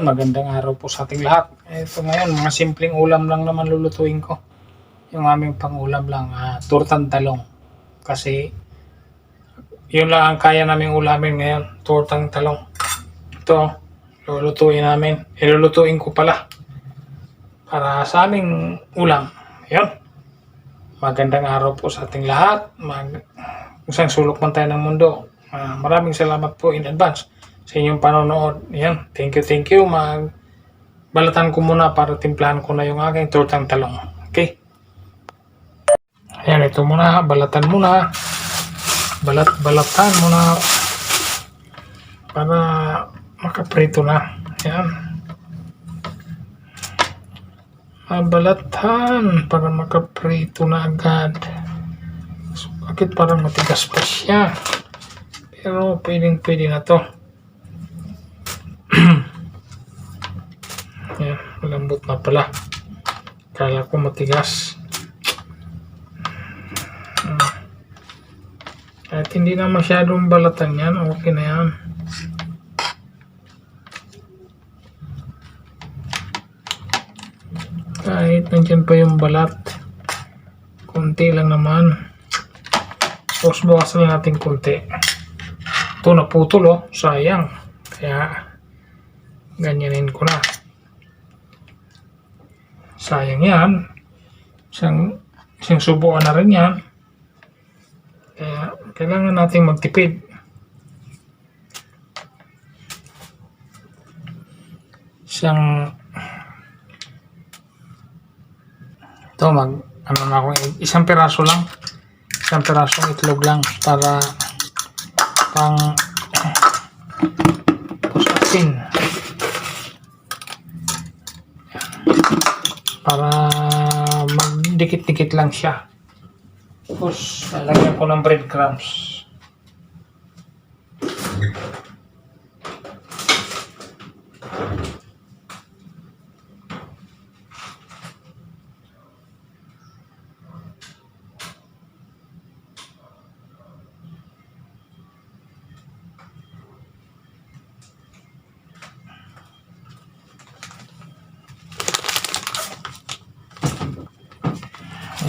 Ayun, magandang araw po sa ating lahat. Ito ngayon, mga simpleng ulam lang naman lulutuin ko. Yung aming pangulam lang, ah, tortang talong. Kasi, yun lang ang kaya naming ulamin ngayon, tortang talong. Ito, lulutuin namin. Ilulutuin ko pala. Para sa aming ulam. Ayun. Magandang araw po sa ating lahat. Mag, saan sulok man tayo ng mundo. Ah, maraming salamat po in advance sa inyong panonood. Yan. Thank you, thank you. Mag balatan ko muna para timplahan ko na yung aking tortang talong. Okay? Ayan, ito muna. Balatan muna. Balat, balatan muna para makaprito na. Ayan. Mabalatan para makaprito na agad. So, bakit parang matigas pa siya? Pero pwedeng pwede na to. Yan, malambot na pala. Kala ko matigas. At hindi na masyadong balatan yan, okay na yan. Kahit nandyan pa yung balat, konti lang naman. Tapos bukasan lang natin konti. Ito naputol oh, sayang. Kaya ganyanin ko na. Sayang yan. Isang, isang subuan na rin yan. Kaya kailangan nating magtipid. Isang ito mag ano na ako isang piraso lang isang pirasong itlog lang para pang pusasin para magdikit-dikit lang siya. Tapos lalagyan ko ng breadcrumbs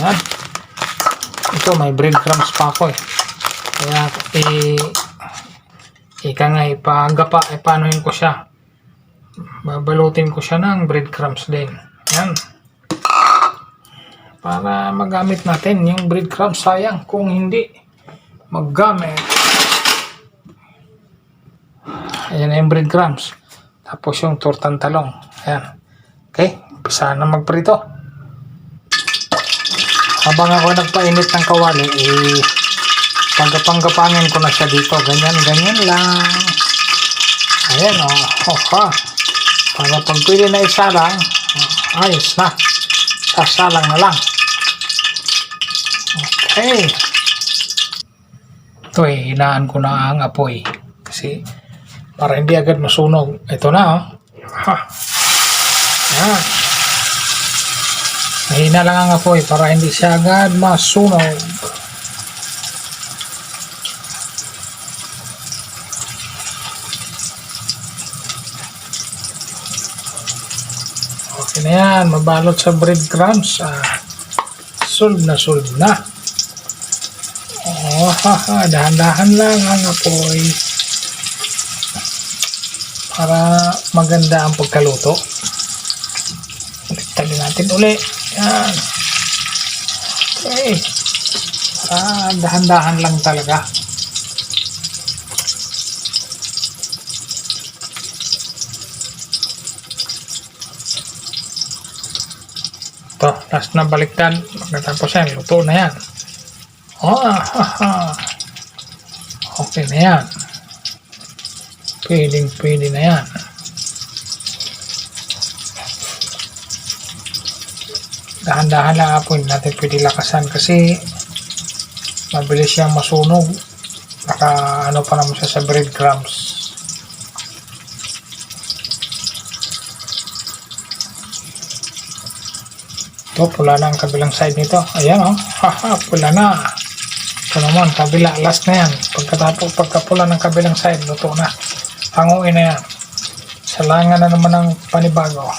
Ayan. Ito, may breadcrumbs pa ako eh. Kaya, eh, ika nga, ipagapa, eh, paanohin ko siya. Babalutin ko siya ng breadcrumbs din. Ayan. Para magamit natin yung breadcrumbs. Sayang kung hindi maggamit. Ayan yung breadcrumbs. Tapos yung tortang talong. Ayan. Okay, umpisa na magprito habang ako nagpainit ng kawali, eh, panggapang-gapangin ko na siya dito. Ganyan, ganyan lang. Ayan, o. Oh, oh, ha. Para pag pwede na isalang, oh, ayos na. Sasalang na lang. Okay. Ito eh, hinaan ko na ang apoy. Kasi, para hindi agad masunog. Ito na, oh. Ha. Ayan. Mahina lang ang apoy para hindi siya agad masunog. Okay na yan. Mabalot sa breadcrumbs. Ah, solve na solve na. Oh, haha. Dahan-dahan lang ang apoy. Para maganda ang pagkaluto. Tali natin uli. Yan. Okay. Ah, dahan-dahan lang talaga. Ito, last na baliktad. Pagkatapos yan, luto na yan. Oh, ha, ha. Okay na yan. Pwedeng pwede na yan. Dahan-dahan lang po hindi natin pwede lakasan kasi mabilis siyang masunog. Naka ano pa naman siya sa breadcrumbs. Ito pula na ang kabilang side nito. Ayan oh. haha pula na. Ito naman kabila last na yan. Pagkatapos pagkapula ng kabilang side luto na. Hanguin na yan. Salangan na naman ng panibago.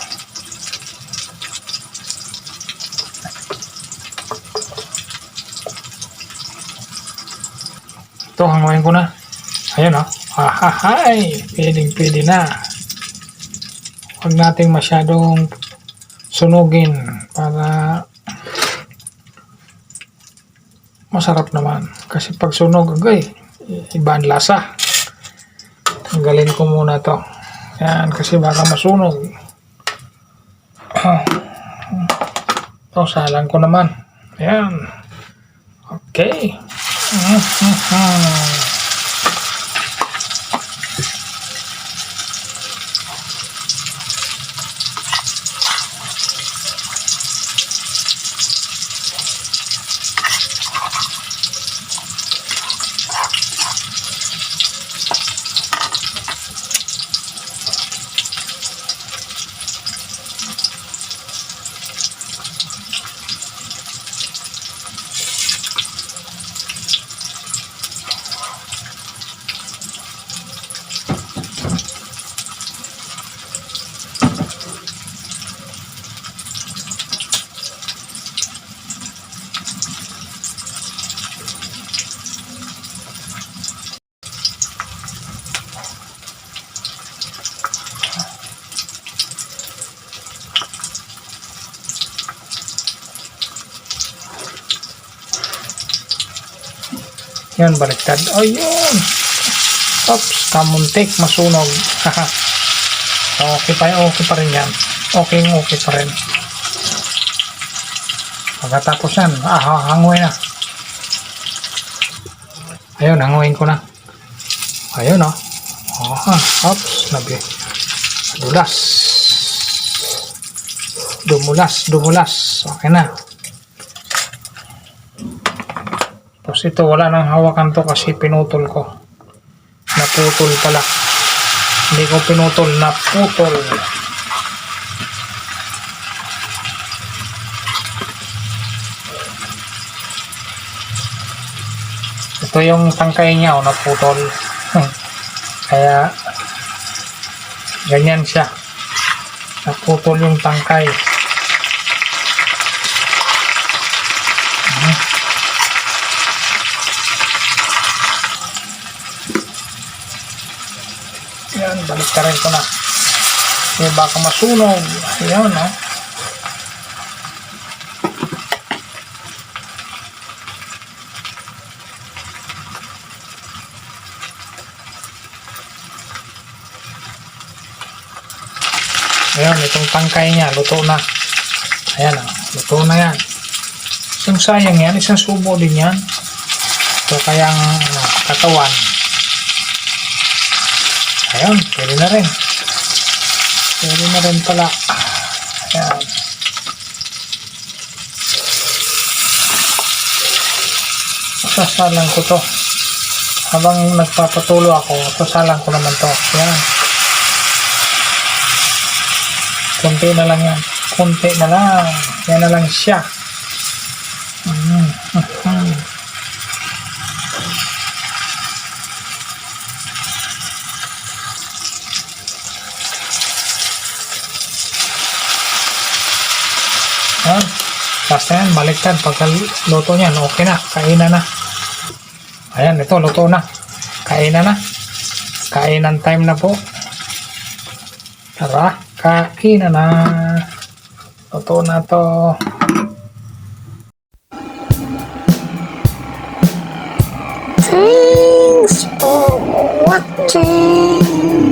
Ito, hanguin ko na. Ayun oh. Ahahay! Pwedeng pwede na. Huwag nating masyadong sunugin para masarap naman. Kasi pag sunog, agay, iba ang lasa. Tanggalin ko muna to. Yan, kasi baka masunog. Ito, salang ko naman. Ayan. Okay. Ah, ah. Yan, baliktad. Ayun! Oops, kamuntik, masunog. okay pa, okay pa rin yan. Okay, okay pa rin. Pagkatapos yan, ah, hanguin na. Ayun, hanguin ko na. Ayun, oh. Oh, oops, nabi. Dulas. Dumulas, dumulas. Okay na. Ito, wala nang hawakan to kasi pinutol ko. Naputol pala. Hindi ko pinutol, naputol. Ito yung tangkay niya, oh, naputol. Kaya, ganyan siya. Naputol yung tangkay. Rin ko na. Kasi baka masunog. Ayan, no? Ayan, itong tangkay niya, luto na. Ayan, oh, luto na yan. Isang sayang yan, isang subo din yan. Ito kayang ano, katawan. Ayan, pwede na rin. Pwede na rin pala. Ayan. Sasalang ko to. Habang nagpapatulo ako, sasalang ko naman to. Ayan. Kunti na lang yan. Kunti na lang. Yan na lang siya. Basta yan, baliktad. Pagka luto niyan, okay na. Kainan na. Ayan, ito, luto na. Kainan na. Kainan time na po. Tara, kainan na. Luto na to. Thanks for watching.